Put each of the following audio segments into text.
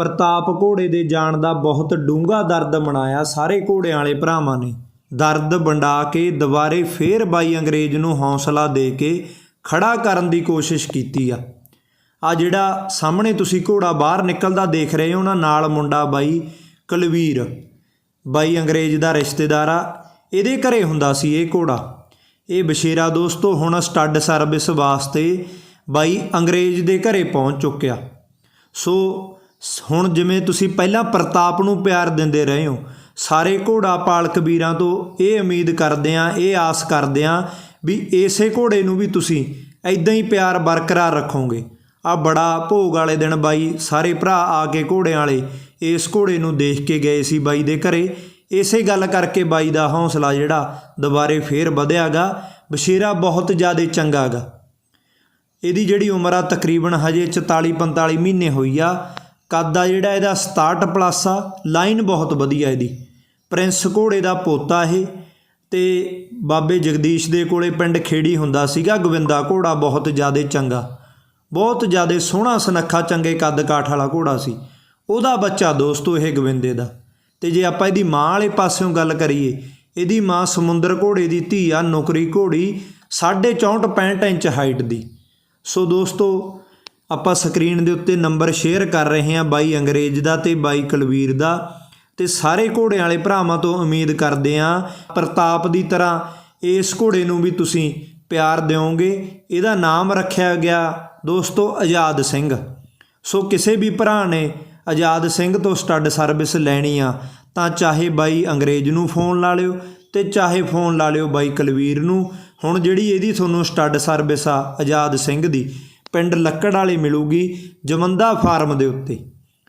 ਪ੍ਰਤਾਪ ਘੋੜੇ ਦੇ ਜਾਣ ਦਾ ਬਹੁਤ ਡੂੰਘਾ ਦਰਦ ਮਨਾਇਆ ਸਾਰੇ ਘੋੜਿਆਂ ਵਾਲੇ ਭਰਾਵਾਂ ਨੇ। ਦਰਦ ਵੰਡਾ ਕੇ ਦੁਬਾਰੇ ਫੇਰ ਬਾਈ ਅੰਗਰੇਜ਼ ਨੂੰ ਹੌਸਲਾ ਦੇ ਕੇ ਖੜਾ ਕਰਨ ਦੀ ਕੋਸ਼ਿਸ਼ ਕੀਤੀ ਆ। ਆ ਜਿਹੜਾ ਸਾਹਮਣੇ ਤੁਸੀਂ ਘੋੜਾ ਬਾਹਰ ਨਿਕਲਦਾ ਦੇਖ ਰਹੇ ਹੋ ਨਾ, ਨਾਲ ਮੁੰਡਾ ਬਾਈ ਕੁਲਵੀਰ। ਬਾਈ ਅੰਗਰੇਜ਼ ਦਾ ਰਿਸ਼ਤੇਦਾਰ ਆ। ਇਹਦੇ ਘਰੇ ਹੁੰਦਾ ਸੀ ਇਹ ਘੋੜਾ। ਇਹ ਬਸ਼ੇਰਾ ਦੋਸਤੋ, ਹੁਣ ਸਟੱਡ ਸਰਵਿਸ ਵਾਸਤੇ ਬਾਈ ਅੰਗਰੇਜ਼ ਦੇ ਘਰੇ ਪਹੁੰਚ ਚੁੱਕਿਆ। ਸੋ ਹੁਣ ਜਿਵੇਂ ਤੁਸੀਂ ਪਹਿਲਾਂ ਪ੍ਰਤਾਪ ਨੂੰ ਪਿਆਰ ਦਿੰਦੇ ਰਹੇ ਹੋ, ਸਾਰੇ ਘੋੜਾ ਪਾਲਕ ਵੀਰਾਂ ਤੋਂ ਇਹ ਉਮੀਦ ਕਰਦੇ ਆ ਇਹ ਆਸ ਕਰਦੇ ਆ ਵੀ ਇਸੇ ਘੋੜੇ ਨੂੰ ਵੀ ਤੁਸੀਂ ਐਦਾਂ ਹੀ ਪਿਆਰ ਬਰਕਰਾਰ ਰੱਖੋਗੇ। ਆ ਬੜਾ ਭੋਗ ਵਾਲੇ ਦਿਨ ਬਾਈ, ਸਾਰੇ ਭਰਾ ਆ ਕੇ ਘੋੜਿਆਂ ਵਾਲੇ ਇਸ ਘੋੜੇ ਨੂੰ ਦੇਖ ਕੇ ਗਏ ਸੀ ਬਾਈ ਦੇ ਘਰੇ। ਇਸੇ ਗੱਲ ਕਰਕੇ ਬਾਈ ਦਾ ਹੌਸਲਾ ਜਿਹੜਾ ਦੁਬਾਰੇ ਫੇਰ ਵਧਿਆਗਾ, ਬਸ਼ੀਰਾ ਬਹੁਤ ਜ਼ਿਆਦਾ ਚੰਗਾਗਾ। ਇਹਦੀ ਜਿਹੜੀ ਉਮਰ ਆ ਤਕਰੀਬਨ ਹਜੇ 44 45 ਮਹੀਨੇ ਹੋਈ ਆ ਕੱਦ ਆ ਜਿਹੜਾ ਇਹਦਾ 67 ਪਲੱਸ ਆ ਲਾਈਨ ਬਹੁਤ ਵਧੀਆ ਇਹਦੀ। ਪ੍ਰਿੰਸ ਘੋੜੇ ਦਾ ਪੋਤਾ ਇਹ ਤੇ ਬਾਬੇ ਜਗਦੀਸ਼ ਦੇ ਕੋਲੇ ਪਿੰਡ ਖੇੜੀ ਹੁੰਦਾ ਸੀਗਾ, ਗਵਿੰਦਾ ਘੋੜਾ ਬਹੁਤ ਜ਼ਿਆਦਾ ਚੰਗਾ। ਬਹੁਤ ਜ਼ਿਆਦਾ ਸੋਹਣਾ ਸੁਨੱਖਾ ਚੰਗੇ ਕੱਦ ਕਾਠ ਵਾਲਾ ਘੋੜਾ ਸੀ। ਉਹਦਾ ਬੱਚਾ ਦੋਸਤੋ ਇਹ ਗੋਵਿੰਦੇ ਦਾ। ਤੇ ਜੇ ਆਪਾਂ ਇਹਦੀ ਮਾਂ ਵਾਲੇ ਪਾਸਿਓਂ ਗੱਲ ਕਰੀਏ, ਇਹਦੀ ਮਾਂ ਸਮੁੰਦਰ ਘੋੜੇ ਦੀ ਧੀ ਆ, ਨੌਕਰੀ ਘੋੜੀ 64 65 ਇੰਚ ਹਾਈਟ ਦੀ। ਸੋ ਦੋਸਤੋ ਆਪਾਂ ਸਕਰੀਨ ਦੇ ਉੱਤੇ ਨੰਬਰ ਸ਼ੇਅਰ ਕਰ ਰਹੇ ਹਾਂ ਬਾਈ ਅੰਗਰੇਜ਼ ਦਾ ਤੇ ਬਾਈ ਕੁਲਵੀਰ ਦਾ। ਤੇ ਸਾਰੇ ਘੋੜਿਆਂ ਵਾਲੇ ਭਰਾਵਾਂ ਤੋਂ ਉਮੀਦ ਕਰਦੇ ਹਾਂ ਪ੍ਰਤਾਪ ਦੀ ਤਰ੍ਹਾਂ ਇਸ ਘੋੜੇ ਨੂੰ ਵੀ ਤੁਸੀਂ ਪਿਆਰ ਦਿਓਗੇ। ਇਹਦਾ ਨਾਮ ਰੱਖਿਆ ਗਿਆ ਦੋਸਤੋ ਆਜ਼ਾਦ ਸਿੰਘ। ਸੋ ਕਿਸੇ ਵੀ ਭਰਾ ਨੇ ਆਜ਼ਾਦ ਸਿੰਘ ਤੋਂ ਸਟੱਡ ਸਰਵਿਸ ਲੈਣੀ ਆ, ਤਾਂ ਚਾਹੇ ਬਾਈ ਅੰਗਰੇਜ਼ ਨੂੰ ਫੋਨ ਲਾ ਲਿਓ ਤੇ ਚਾਹੇ ਫੋਨ ਲਾ ਲਿਓ ਬਾਈ ਕੁਲਵੀਰ ਨੂੰ। ਹੁਣ ਜਿਹੜੀ ਇਹਦੀ ਤੁਹਾਨੂੰ ਸਟੱਡ ਸਰਵਿਸ ਆ ਆਜ਼ਾਦ ਸਿੰਘ ਦੀ ਪਿੰਡ ਲੱਕੜ ਵਾਲੇ ਮਿਲੂਗੀ ਜਮੰਦਾ ਫਾਰਮ ਦੇ ਉੱਤੇ।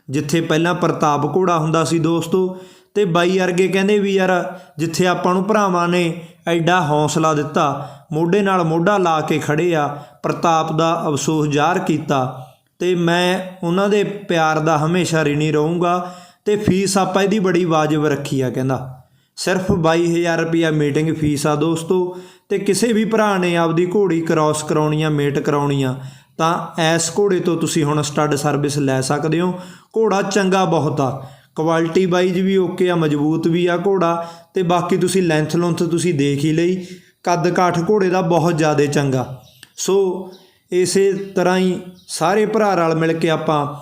ਜਿੱਥੇ ਪਹਿਲਾਂ ਪ੍ਰਤਾਪ ਘੋੜਾ ਹੁੰਦਾ ਸੀ ਦੋਸਤੋ, ਤੇ ਬਾਈ ਅਰਗੇ ਕਹਿੰਦੇ ਵੀ ਯਾਰ ਜਿੱਥੇ ਆਪਾਂ ਨੂੰ ਭਰਾਵਾਂ ਨੇ ਐਡਾ ਹੌਸਲਾ ਦਿੱਤਾ, ਮੋਢੇ ਨਾਲ ਮੋਢਾ ਲਾ ਕੇ ਖੜੇ ਆ, ਪ੍ਰਤਾਪ ਦਾ ਅਫਸੋਸ ਜ਼ਾਹਰ ਕੀਤਾ। ਤੇ ਮੈਂ ਉਹਨਾਂ ਦੇ ਪਿਆਰ ਦਾ ਹਮੇਸ਼ਾ ਰਿਣੀ ਰਹੂੰਗਾ ਤੇ ਫੀਸ ਆਪਾਂ ਇਹਦੀ ਬੜੀ ਵਾਜਬ ਰੱਖੀ ਆ ਕਹਿੰਦਾ। ਸਿਰਫ 22000 ਰੁਪਿਆ ਮੀਟਿੰਗ ਫੀਸ ਆ ਦੋਸਤੋ, ਤੇ ਕਿਸੇ ਵੀ ਭਰਾ ਨੇ ਆਪਦੀ ਘੋੜੀ ਕ੍ਰਾਸ ਕਰਾਉਣੀ ਆ, ਮੇਟ ਕਰਾਉਣੀ ਆ ਤਾਂ ਐਸ ਘੋੜੇ ਤੋਂ ਤੁਸੀਂ ਹੁਣ ਸਟੱਡ ਸਰਵਿਸ ਲੈ ਸਕਦੇ ਹੋ। ਘੋੜਾ ਚੰਗਾ ਬਹੁਤ ਆ। ਕੁਆਲਿਟੀ ਵਾਈਜ਼ ਵੀ ਓਕੇ ਆ, ਮਜ਼ਬੂਤ ਵੀ ਆ ਘੋੜਾ ਤੇ ਬਾਕੀ ਤੁਸੀਂ ਲੈਂਥ ਲੁੰਥ ਤੁਸੀਂ ਦੇਖ ਹੀ ਲਈ। ਕੱਦ ਕਾਠ ਘੋੜੇ ਦਾ ਬਹੁਤ ਜ਼ਿਆਦਾ ਚੰਗਾ। ਸੋ ਇਸੇ ਤਰ੍ਹਾਂ ਹੀ ਸਾਰੇ ਭਰਾ ਰਲ ਮਿਲ ਕੇ ਆਪਾਂ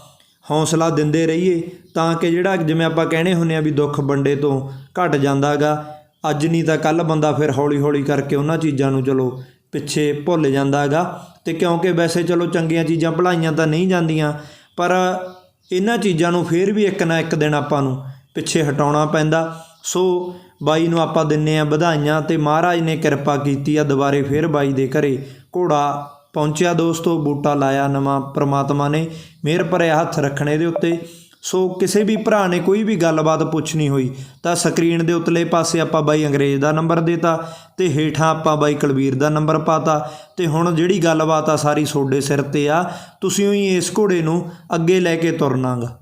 ਹੌਸਲਾ ਦਿੰਦੇ ਰਹੀਏ ਤਾਂ ਕਿ ਜਿਹੜਾ ਜਿਵੇਂ ਆਪਾਂ ਕਹਿੰਦੇ ਹੁੰਨੇ ਆ ਵੀ ਦੁੱਖ ਵੰਡੇ ਤੋਂ ਘਟ ਜਾਂਦਾਗਾ। ਅੱਜ ਨਹੀਂ ਤਾਂ ਕੱਲ ਬੰਦਾ ਫਿਰ ਹੌਲੀ ਹੌਲੀ ਕਰਕੇ ਉਹਨਾਂ ਚੀਜ਼ਾਂ ਨੂੰ ਚਲੋ ਪਿੱਛੇ ਭੁੱਲ ਜਾਂਦਾਗਾ। ਤੇ ਕਿਉਂਕਿ ਵੈਸੇ ਚਲੋ ਚੰਗੀਆਂ ਚੀਜ਼ਾਂ ਭਲਾਈਆਂ ਤਾਂ ਨਹੀਂ ਜਾਂਦੀਆਂ, ਪਰ ਇਹਨਾਂ ਚੀਜ਼ਾਂ ਨੂੰ ਫੇਰ ਵੀ ਇੱਕ ਨਾ ਇੱਕ ਦਿਨ ਆਪਾਂ ਨੂੰ ਪਿੱਛੇ ਹਟਾਉਣਾ ਪੈਂਦਾ। ਸੋ ਬਾਈ ਨੂੰ ਆਪਾਂ ਦਿੰਨੇ ਆ ਵਧਾਈਆਂ ਤੇ ਮਹਾਰਾਜ ਨੇ ਕਿਰਪਾ ਕੀਤੀ ਆ ਦੁਬਾਰੇ ਫੇਰ ਬਾਈ ਦੇ ਘਰੇ ਘੋੜਾ ਪਹੁੰਚਿਆ ਦੋਸਤੋ, ਬੂਟਾ ਲਾਇਆ ਨਵਾਂ ਪ੍ਰਮਾਤਮਾ ਨੇ ਮਿਹਰ ਭਰਿਆ ਹੱਥ ਰੱਖਣੇ ਦੇ ਉੱਤੇ। ਸੋ ਕਿਸੇ ਵੀ ਭਰਾ ਨੇ ਕੋਈ ਵੀ ਗੱਲਬਾਤ ਪੁੱਛਣੀ ਹੋਈ ਤਾਂ ਸਕਰੀਨ ਦੇ ਉਤਲੇ ਪਾਸੇ ਆਪਾਂ ਬਾਈ ਅੰਗਰੇਜ਼ ਦਾ ਨੰਬਰ ਦੇਤਾ ਤੇ ਹੇਠਾਂ ਆਪਾਂ ਬਾਈ ਕੁਲਵੀਰ ਦਾ ਨੰਬਰ ਪਾਤਾ ਤੇ ਹੁਣ ਜਿਹੜੀ ਗੱਲਬਾਤ ਆ ਸਾਰੀ ਤੁਹਾਡੇ ਸਿਰ ਤੇ ਆ, ਤੁਸੀਂ ਹੀ ਇਸ ਘੋੜੇ ਨੂੰ ਅੱਗੇ ਲੈ ਕੇ ਤੁਰਨਾਗਾ।